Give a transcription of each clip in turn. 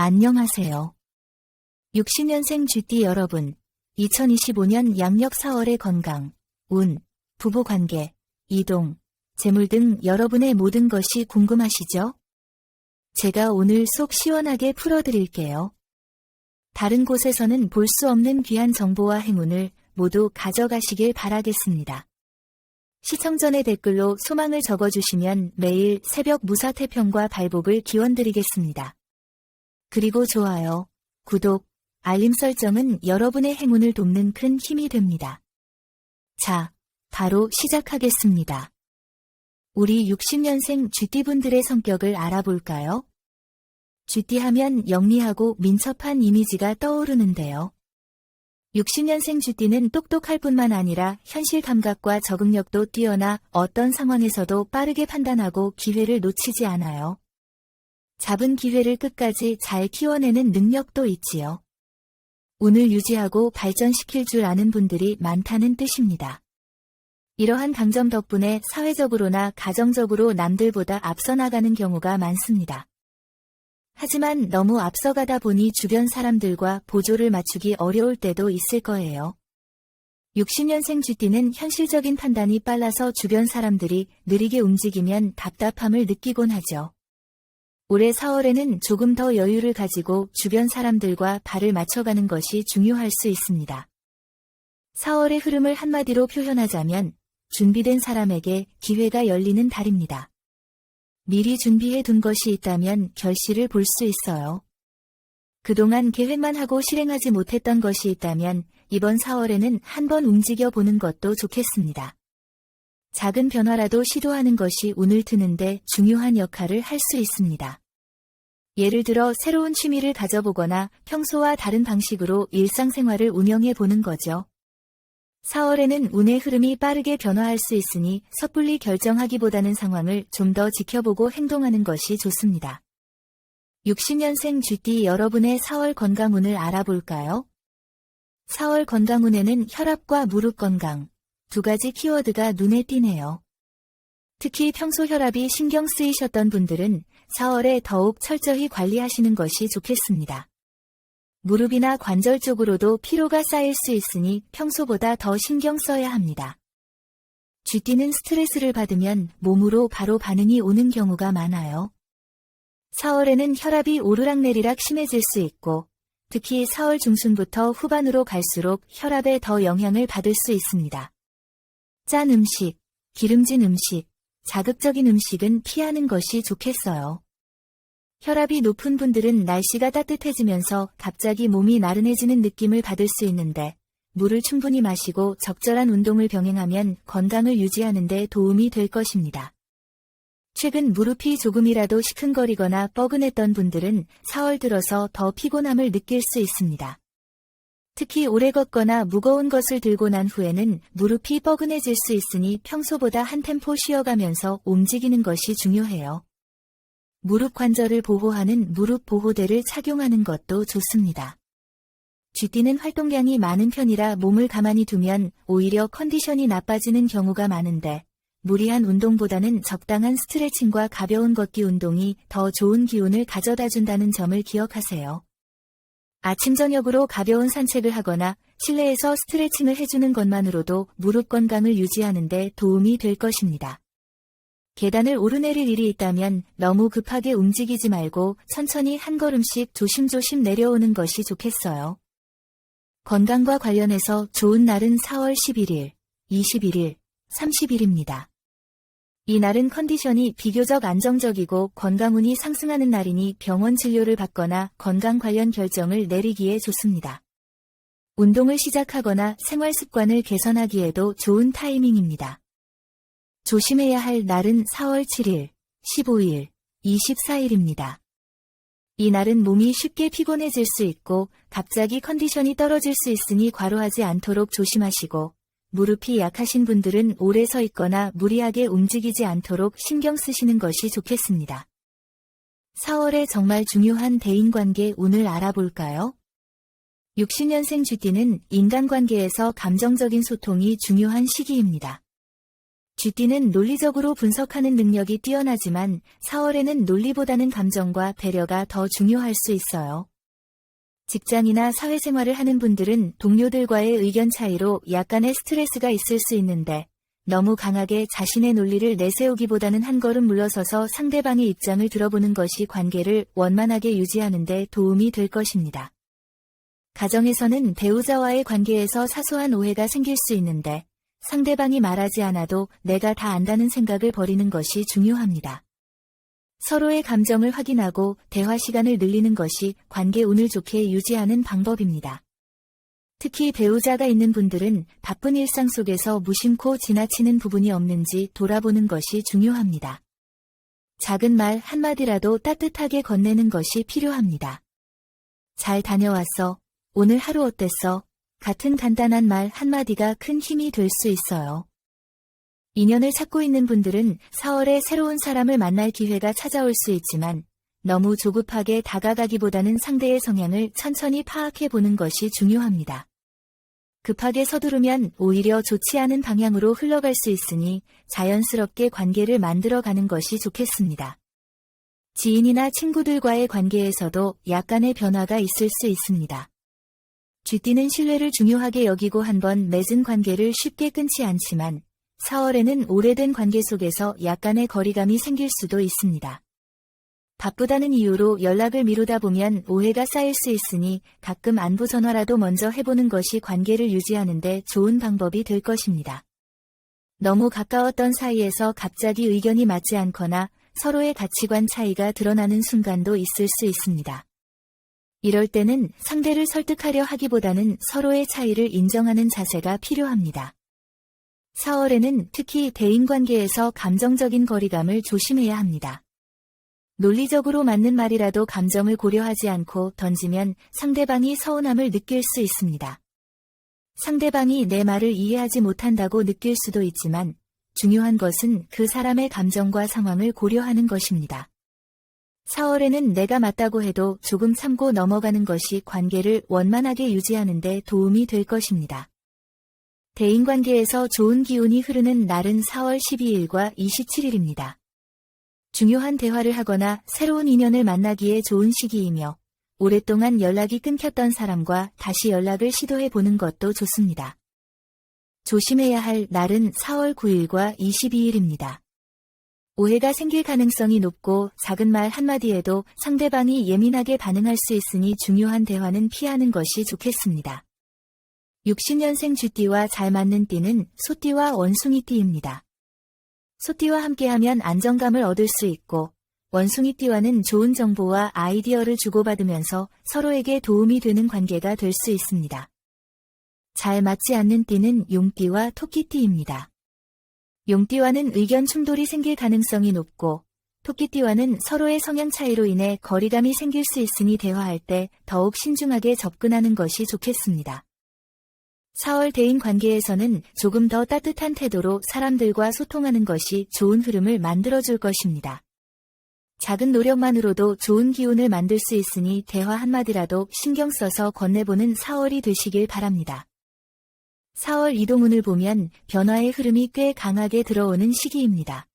안녕하세요. 60년생 GT 여러분, 2025년 양력 4월의 건강, 운, 부부 관계, 이동, 재물 등 여러분의 모든 것이 궁금하시죠? 제가 오늘 속 시원하게 풀어드릴게요. 다른 곳에서는 볼 수 없는 귀한 정보와 행운을 모두 가져가시길 바라겠습니다. 시청 전의 댓글로 소망을 적어주시면 매일 새벽 무사태평과 발복을 기원드리겠습니다. 그리고 좋아요, 구독, 알림 설정은 여러분의 행운을 돕는 큰 힘이 됩니다. 자, 바로 시작하겠습니다. 우리 60년생 GT분들의 성격을 알아볼까요? GT 하면 영리하고 민첩한 이미지가 떠오르는데요. 60년생 GT는 똑똑할 뿐만 아니라 현실 감각과 적응력도 뛰어나 어떤 상황에서도 빠르게 판단하고 기회를 놓치지 않아요. 잡은 기회를 끝까지 잘 키워내는 능력도 있지요. 운을 유지하고 발전시킬 줄 아는 분들이 많다는 뜻입니다. 이러한 강점 덕분에 사회적으로나 가정적으로 남들보다 앞서 나가는 경우가 많습니다. 하지만 너무 앞서가다 보니 주변 사람들과 보조를 맞추기 어려울 때도 있을 거예요. 60년생 GT는 현실적인 판단이 빨라서 주변 사람들이 느리게 움직이면 답답함을 느끼곤 하죠. 올해 4월에는 조금 더 여유를 가지고 주변 사람들과 발을 맞춰가는 것이 중요할 수 있습니다. 4월의 흐름을 한마디로 표현하자면 준비된 사람에게 기회가 열리는 달입니다. 미리 준비해 둔 것이 있다면 결실을 볼 수 있어요. 그동안 계획만 하고 실행하지 못했던 것이 있다면 이번 4월에는 한번 움직여 보는 것도 좋겠습니다. 작은 변화라도 시도하는 것이 운을 트는데 중요한 역할을 할 수 있습니다. 예를 들어 새로운 취미를 가져보거나 평소와 다른 방식으로 일상생활을 운영해 보는 거죠. 4월에는 운의 흐름이 빠르게 변화할 수 있으니 섣불리 결정하기보다는 상황을 좀 더 지켜보고 행동하는 것이 좋습니다. 60년생 GT 여러분의 4월 건강운을 알아볼까요? 4월 건강운에는 혈압과 무릎 건강, 두 가지 키워드가 눈에 띄네요. 특히 평소 혈압이 신경 쓰이셨던 분들은 4월에 더욱 철저히 관리하시는 것이 좋겠습니다. 무릎이나 관절 쪽으로도 피로가 쌓일 수 있으니 평소보다 더 신경 써야 합니다. 쥐띠는 스트레스를 받으면 몸으로 바로 반응이 오는 경우가 많아요. 4월에는 혈압이 오르락내리락 심해질 수 있고 특히 4월 중순부터 후반으로 갈수록 혈압에 더 영향을 받을 수 있습니다. 짠 음식, 기름진 음식, 자극적인 음식은 피하는 것이 좋겠어요. 혈압이 높은 분들은 날씨가 따뜻해지면서 갑자기 몸이 나른해지는 느낌을 받을 수 있는데 물을 충분히 마시고 적절한 운동을 병행하면 건강을 유지하는 데 도움이 될 것입니다. 최근 무릎이 조금이라도 시큰거리거나 뻐근했던 분들은 4월 들어서 더 피곤함을 느낄 수 있습니다. 특히 오래 걷거나 무거운 것을 들고 난 후에는 무릎이 뻐근해질 수 있으니 평소보다 한 템포 쉬어가면서 움직이는 것이 중요해요. 무릎 관절을 보호하는 무릎 보호대를 착용하는 것도 좋습니다. 쥐띠는 활동량이 많은 편이라 몸을 가만히 두면 오히려 컨디션이 나빠지는 경우가 많은데 무리한 운동보다는 적당한 스트레칭과 가벼운 걷기 운동이 더 좋은 기운을 가져다 준다는 점을 기억하세요. 아침 저녁으로 가벼운 산책을 하거나 실내에서 스트레칭을 해주는 것만으로도 무릎 건강을 유지하는 데 도움이 될 것입니다. 계단을 오르내릴 일이 있다면 너무 급하게 움직이지 말고 천천히 한 걸음씩 조심조심 내려오는 것이 좋겠어요. 건강과 관련해서 좋은 날은 4월 11일, 21일, 30일입니다. 이 날은 컨디션이 비교적 안정적이고 건강운이 상승하는 날이니 병원 진료를 받거나 건강 관련 결정을 내리기에 좋습니다. 운동을 시작하거나 생활 습관을 개선하기에도 좋은 타이밍입니다. 조심해야 할 날은 4월 7일, 15일, 24일입니다. 이 날은 몸이 쉽게 피곤해질 수 있고 갑자기 컨디션이 떨어질 수 있으니 과로하지 않도록 조심하시고 무릎이 약하신 분들은 오래 서 있거나 무리하게 움직이지 않도록 신경 쓰시는 것이 좋겠습니다. 4월에 정말 중요한 대인관계 운을 알아볼까요? 60년생 쥐띠는 인간관계에서 감정적인 소통이 중요한 시기입니다. 쥐띠는 논리적으로 분석하는 능력이 뛰어나지만 4월에는 논리보다는 감정과 배려가 더 중요할 수 있어요. 직장이나 사회생활을 하는 분들은 동료들과의 의견 차이로 약간의 스트레스가 있을 수 있는데 너무 강하게 자신의 논리를 내세우기보다는 한 걸음 물러서서 상대방의 입장을 들어보는 것이 관계를 원만하게 유지하는 데 도움이 될 것입니다. 가정에서는 배우자와의 관계에서 사소한 오해가 생길 수 있는데 상대방이 말하지 않아도 내가 다 안다는 생각을 버리는 것이 중요합니다. 서로의 감정을 확인하고 대화 시간을 늘리는 것이 관계 운을 좋게 유지하는 방법입니다. 특히 배우자가 있는 분들은 바쁜 일상 속에서 무심코 지나치는 부분이 없는지 돌아보는 것이 중요합니다. 작은 말 한마디라도 따뜻하게 건네는 것이 필요합니다. 잘 다녀왔어. 오늘 하루 어땠어? 같은 간단한 말 한마디가 큰 힘이 될 수 있어요. 인연을 찾고 있는 분들은 4월에 새로운 사람을 만날 기회가 찾아올 수 있지만 너무 조급하게 다가가기보다는 상대의 성향을 천천히 파악해 보는 것이 중요합니다. 급하게 서두르면 오히려 좋지 않은 방향으로 흘러갈 수 있으니 자연스럽게 관계를 만들어 가는 것이 좋겠습니다. 지인이나 친구들과의 관계에서도 약간의 변화가 있을 수 있습니다. 쥐띠는 신뢰를 중요하게 여기고 한번 맺은 관계를 쉽게 끊지 않지만 4월에는 오래된 관계 속에서 약간의 거리감이 생길 수도 있습니다. 바쁘다는 이유로 연락을 미루다 보면 오해가 쌓일 수 있으니 가끔 안부 전화라도 먼저 해보는 것이 관계를 유지하는데 좋은 방법이 될 것입니다. 너무 가까웠던 사이에서 갑자기 의견이 맞지 않거나 서로의 가치관 차이가 드러나는 순간도 있을 수 있습니다. 이럴 때는 상대를 설득하려 하기보다는 서로의 차이를 인정하는 자세가 필요합니다. 4월에는 특히 대인관계에서 감정적인 거리감을 조심해야 합니다. 논리적으로 맞는 말이라도 감정을 고려하지 않고 던지면 상대방이 서운함을 느낄 수 있습니다. 상대방이 내 말을 이해하지 못한다고 느낄 수도 있지만 중요한 것은 그 사람의 감정과 상황을 고려하는 것입니다. 4월에는 내가 맞다고 해도 조금 참고 넘어가는 것이 관계를 원만하게 유지하는 데 도움이 될 것입니다. 대인관계에서 좋은 기운이 흐르는 날은 4월 12일과 27일입니다. 중요한 대화를 하거나 새로운 인연을 만나기에 좋은 시기이며 오랫동안 연락이 끊겼던 사람과 다시 연락을 시도해 보는 것도 좋습니다. 조심해야 할 날은 4월 9일과 22일입니다. 오해가 생길 가능성이 높고 작은 말 한마디에도 상대방이 예민하게 반응할 수 있으니 중요한 대화는 피하는 것이 좋겠습니다. 60년생 쥐띠와 잘 맞는 띠는 소띠와 원숭이띠입니다. 소띠와 함께하면 안정감을 얻을 수 있고 원숭이띠와는 좋은 정보와 아이디어를 주고받으면서 서로에게 도움이 되는 관계가 될 수 있습니다. 잘 맞지 않는 띠는 용띠와 토끼띠입니다. 용띠와는 의견 충돌이 생길 가능성이 높고 토끼띠와는 서로의 성향 차이로 인해 거리감이 생길 수 있으니 대화할 때 더욱 신중하게 접근하는 것이 좋겠습니다. 4월 대인 관계에서는 조금 더 따뜻한 태도로 사람들과 소통하는 것이 좋은 흐름을 만들어줄 것입니다. 작은 노력만으로도 좋은 기운을 만들 수 있으니 대화 한마디라도 신경 써서 건네보는 4월이 되시길 바랍니다. 4월 이동운을 보면 변화의 흐름이 꽤 강하게 들어오는 시기입니다.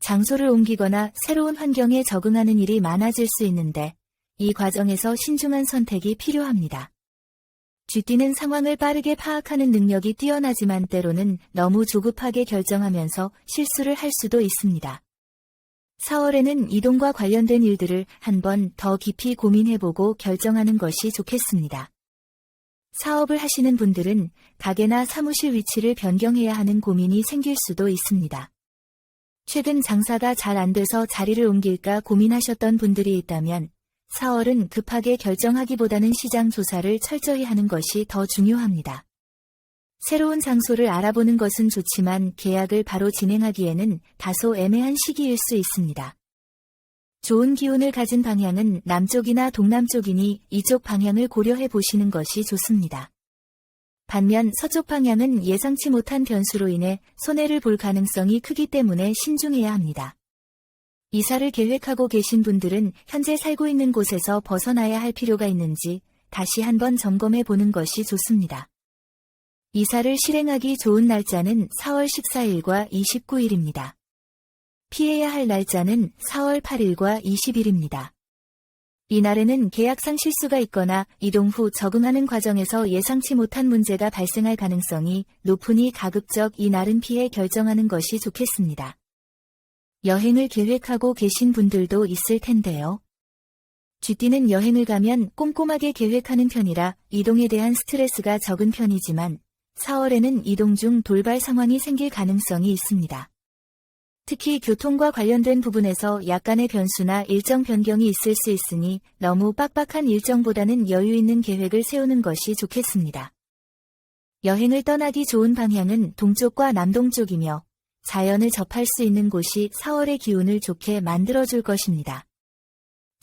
장소를 옮기거나 새로운 환경에 적응하는 일이 많아질 수 있는데 이 과정에서 신중한 선택이 필요합니다. 쥐띠는 상황을 빠르게 파악하는 능력이 뛰어나지만 때로는 너무 조급하게 결정하면서 실수를 할 수도 있습니다. 4월에는 이동과 관련된 일들을 한 번 더 깊이 고민해보고 결정하는 것이 좋겠습니다. 사업을 하시는 분들은 가게나 사무실 위치를 변경해야 하는 고민이 생길 수도 있습니다. 최근 장사가 잘 안 돼서 자리를 옮길까 고민하셨던 분들이 있다면 4월은 급하게 결정하기보다는 시장 조사를 철저히 하는 것이 더 중요합니다. 새로운 장소를 알아보는 것은 좋지만 계약을 바로 진행하기에는 다소 애매한 시기일 수 있습니다. 좋은 기운을 가진 방향은 남쪽이나 동남쪽이니 이쪽 방향을 고려해 보시는 것이 좋습니다. 반면 서쪽 방향은 예상치 못한 변수로 인해 손해를 볼 가능성이 크기 때문에 신중해야 합니다. 이사를 계획하고 계신 분들은 현재 살고 있는 곳에서 벗어나야 할 필요가 있는지 다시 한번 점검해 보는 것이 좋습니다. 이사를 실행하기 좋은 날짜는 4월 14일과 29일입니다. 피해야 할 날짜는 4월 8일과 20일입니다. 이날에는 계약상 실수가 있거나 이동 후 적응하는 과정에서 예상치 못한 문제가 발생할 가능성이 높으니 가급적 이날은 피해 결정하는 것이 좋겠습니다. 여행을 계획하고 계신 분들도 있을 텐데요. 쥐띠는 여행을 가면 꼼꼼하게 계획하는 편이라 이동에 대한 스트레스가 적은 편이지만 4월에는 이동 중 돌발 상황이 생길 가능성이 있습니다. 특히 교통과 관련된 부분에서 약간의 변수나 일정 변경이 있을 수 있으니 너무 빡빡한 일정보다는 여유 있는 계획을 세우는 것이 좋겠습니다. 여행을 떠나기 좋은 방향은 동쪽과 남동쪽이며 자연을 접할 수 있는 곳이 4월의 기운을 좋게 만들어줄 것입니다.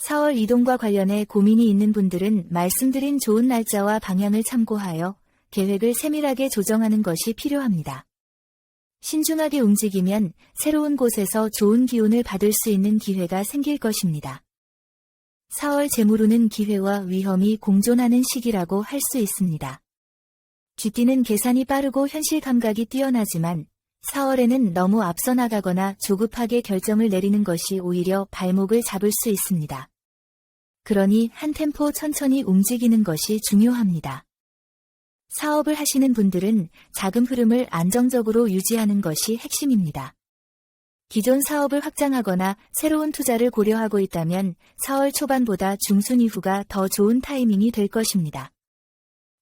4월 이동과 관련해 고민이 있는 분들은 말씀드린 좋은 날짜와 방향을 참고하여 계획을 세밀하게 조정하는 것이 필요합니다. 신중하게 움직이면 새로운 곳에서 좋은 기운을 받을 수 있는 기회가 생길 것입니다. 4월 재물운은 기회와 위험이 공존하는 시기라고 할 수 있습니다. 쥐띠는 계산이 빠르고 현실 감각이 뛰어나지만 4월에는 너무 앞서 나가거나 조급하게 결정을 내리는 것이 오히려 발목을 잡을 수 있습니다. 그러니 한 템포 천천히 움직이는 것이 중요합니다. 사업을 하시는 분들은 자금 흐름을 안정적으로 유지하는 것이 핵심입니다. 기존 사업을 확장하거나 새로운 투자를 고려하고 있다면 4월 초반보다 중순 이후가 더 좋은 타이밍이 될 것입니다.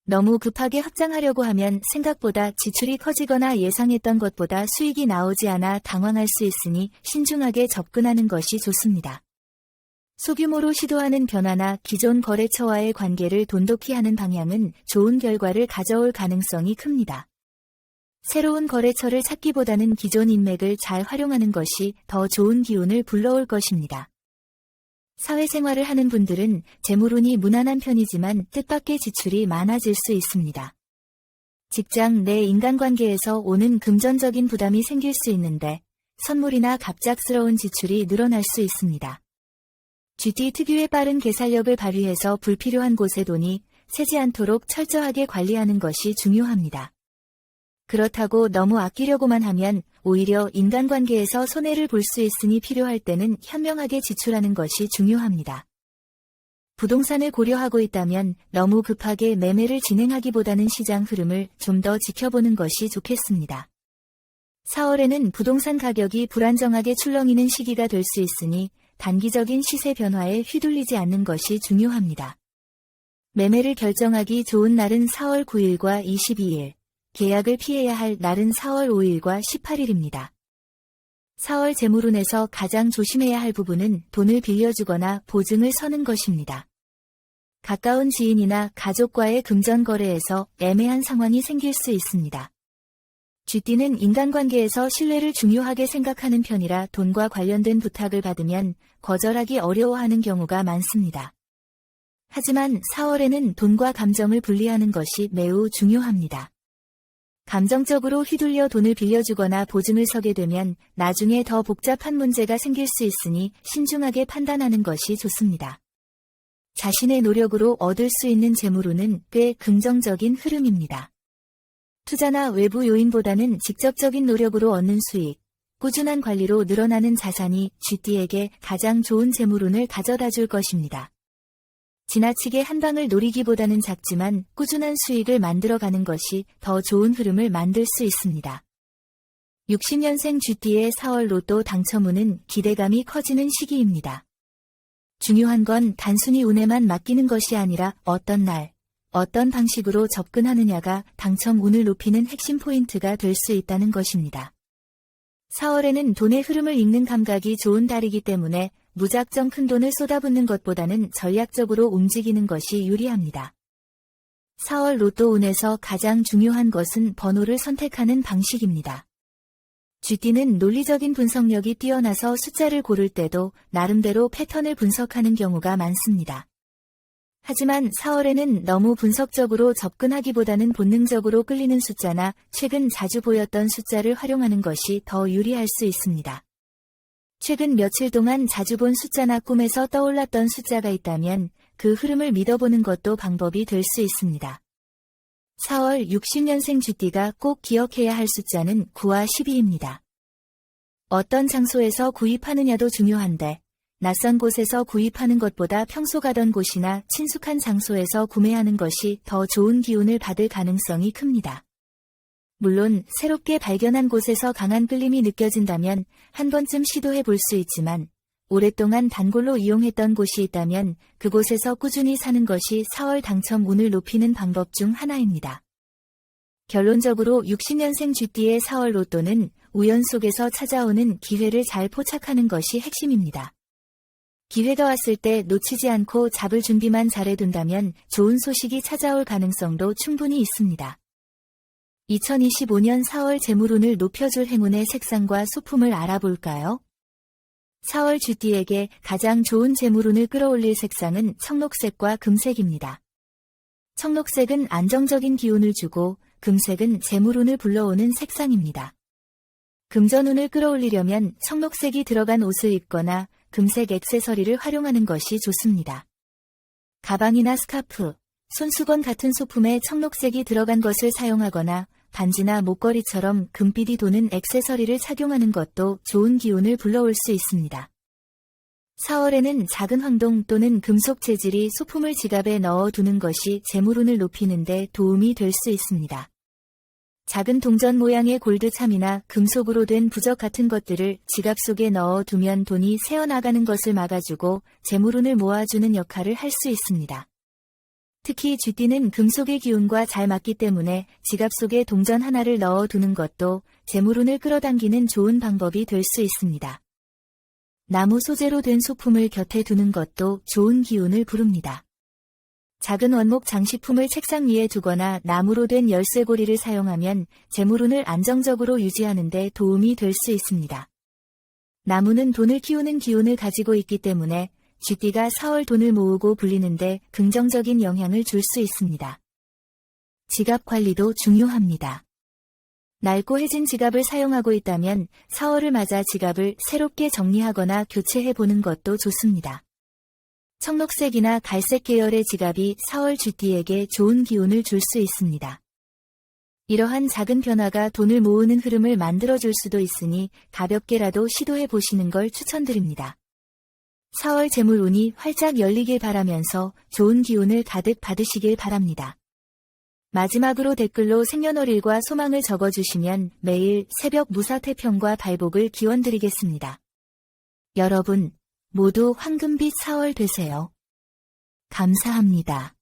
너무 급하게 확장하려고 하면 생각보다 지출이 커지거나 예상했던 것보다 수익이 나오지 않아 당황할 수 있으니 신중하게 접근하는 것이 좋습니다. 소규모로 시도하는 변화나 기존 거래처와의 관계를 돈독히 하는 방향은 좋은 결과를 가져올 가능성이 큽니다. 새로운 거래처를 찾기보다는 기존 인맥을 잘 활용하는 것이 더 좋은 기운을 불러올 것입니다. 사회생활을 하는 분들은 재물운이 무난한 편이지만 뜻밖의 지출이 많아질 수 있습니다. 직장 내 인간관계에서 오는 금전적인 부담이 생길 수 있는데 선물이나 갑작스러운 지출이 늘어날 수 있습니다. GT 특유의 빠른 계산력을 발휘해서 불필요한 곳에 돈이 새지 않도록 철저하게 관리하는 것이 중요합니다. 그렇다고 너무 아끼려고만 하면 오히려 인간관계에서 손해를 볼 수 있으니 필요할 때는 현명하게 지출하는 것이 중요합니다. 부동산을 고려하고 있다면 너무 급하게 매매를 진행하기보다는 시장 흐름을 좀 더 지켜보는 것이 좋겠습니다. 4월에는 부동산 가격이 불안정하게 출렁이는 시기가 될 수 있으니 단기적인 시세 변화에 휘둘리지 않는 것이 중요합니다. 매매를 결정하기 좋은 날은 4월 9일과 22일, 계약을 피해야 할 날은 4월 5일과 18일입니다. 4월 재물운에서 가장 조심해야 할 부분은 돈을 빌려주거나 보증을 서는 것입니다. 가까운 지인이나 가족과의 금전 거래에서 애매한 상황이 생길 수 있습니다. 쥐띠는 인간관계에서 신뢰를 중요하게 생각하는 편이라 돈과 관련된 부탁을 받으면 거절하기 어려워하는 경우가 많습니다. 하지만 4월에는 돈과 감정을 분리하는 것이 매우 중요합니다. 감정적으로 휘둘려 돈을 빌려주거나 보증을 서게 되면 나중에 더 복잡한 문제가 생길 수 있으니 신중하게 판단하는 것이 좋습니다. 자신의 노력으로 얻을 수 있는 재물로는 꽤 긍정적인 흐름입니다. 투자나 외부 요인보다는 직접적인 노력으로 얻는 수익, 꾸준한 관리로 늘어나는 자산이 GT에게 가장 좋은 재물운을 가져다 줄 것입니다. 지나치게 한 방을 노리기보다는 작지만 꾸준한 수익을 만들어가는 것이 더 좋은 흐름을 만들 수 있습니다. 60년생 GT의 4월 로또 당첨운은 기대감이 커지는 시기입니다. 중요한 건 단순히 운에만 맡기는 것이 아니라 어떤 날, 어떤 방식으로 접근하느냐가 당첨 운을 높이는 핵심 포인트가 될 수 있다는 것입니다. 4월에는 돈의 흐름을 읽는 감각이 좋은 달이기 때문에 무작정 큰 돈을 쏟아붓는 것보다는 전략적으로 움직이는 것이 유리합니다. 4월 로또 운에서 가장 중요한 것은 번호를 선택하는 방식입니다. 쥐띠는 논리적인 분석력이 뛰어나서 숫자를 고를 때도 나름대로 패턴을 분석하는 경우가 많습니다. 하지만 4월에는 너무 분석적으로 접근하기보다는 본능적으로 끌리는 숫자나 최근 자주 보였던 숫자를 활용하는 것이 더 유리할 수 있습니다. 최근 며칠 동안 자주 본 숫자나 꿈에서 떠올랐던 숫자가 있다면 그 흐름을 믿어보는 것도 방법이 될 수 있습니다. 4월 60년생 쥐띠가 꼭 기억해야 할 숫자는 9와 12입니다. 어떤 장소에서 구입하느냐도 중요한데, 낯선 곳에서 구입하는 것보다 평소 가던 곳이나 친숙한 장소에서 구매하는 것이 더 좋은 기운을 받을 가능성이 큽니다. 물론 새롭게 발견한 곳에서 강한 끌림이 느껴진다면 한 번쯤 시도해 볼 수 있지만 오랫동안 단골로 이용했던 곳이 있다면 그곳에서 꾸준히 사는 것이 4월 당첨 운을 높이는 방법 중 하나입니다. 결론적으로 60년생 쥐띠의 4월 로또는 우연 속에서 찾아오는 기회를 잘 포착하는 것이 핵심입니다. 기회가 왔을 때 놓치지 않고 잡을 준비만 잘해둔다면 좋은 소식이 찾아올 가능성도 충분히 있습니다. 2025년 4월 재물운을 높여줄 행운의 색상과 소품을 알아볼까요? 4월 쥐띠에게 가장 좋은 재물운을 끌어올릴 색상은 청록색과 금색입니다. 청록색은 안정적인 기운을 주고 금색은 재물운을 불러오는 색상입니다. 금전운을 끌어올리려면 청록색이 들어간 옷을 입거나 금색 액세서리를 활용하는 것이 좋습니다. 가방이나 스카프, 손수건 같은 소품에 청록색이 들어간 것을 사용하거나 반지나 목걸이처럼 금빛이 도는 액세서리를 착용하는 것도 좋은 기운을 불러올 수 있습니다. 4월에는 작은 황동 또는 금속 재질이 소품을 지갑에 넣어 두는 것이 재물운을 높이는데 도움이 될 수 있습니다. 작은 동전 모양의 골드 참이나 금속으로 된 부적 같은 것들을 지갑 속에 넣어 두면 돈이 새어나가는 것을 막아주고 재물운을 모아주는 역할을 할 수 있습니다. 특히 쥐띠는 금속의 기운과 잘 맞기 때문에 지갑 속에 동전 하나를 넣어 두는 것도 재물운을 끌어당기는 좋은 방법이 될 수 있습니다. 나무 소재로 된 소품을 곁에 두는 것도 좋은 기운을 부릅니다. 작은 원목 장식품을 책상 위에 두거나 나무로 된 열쇠고리를 사용하면 재물운을 안정적으로 유지하는 데 도움이 될 수 있습니다. 나무는 돈을 키우는 기운을 가지고 있기 때문에 쥐띠가 4월 돈을 모으고 불리는데 긍정적인 영향을 줄 수 있습니다. 지갑 관리도 중요합니다. 낡고 해진 지갑을 사용하고 있다면 4월을 맞아 지갑을 새롭게 정리하거나 교체해 보는 것도 좋습니다. 청록색이나 갈색 계열의 지갑이 4월 쥐띠에게 좋은 기운을 줄 수 있습니다. 이러한 작은 변화가 돈을 모으는 흐름을 만들어줄 수도 있으니 가볍게라도 시도해 보시는 걸 추천드립니다. 4월 재물운이 활짝 열리길 바라면서 좋은 기운을 가득 받으시길 바랍니다. 마지막으로 댓글로 생년월일과 소망을 적어주시면 매일 새벽 무사 태평과 발복을 기원드리겠습니다. 여러분, 모두 황금빛 4월 되세요. 감사합니다.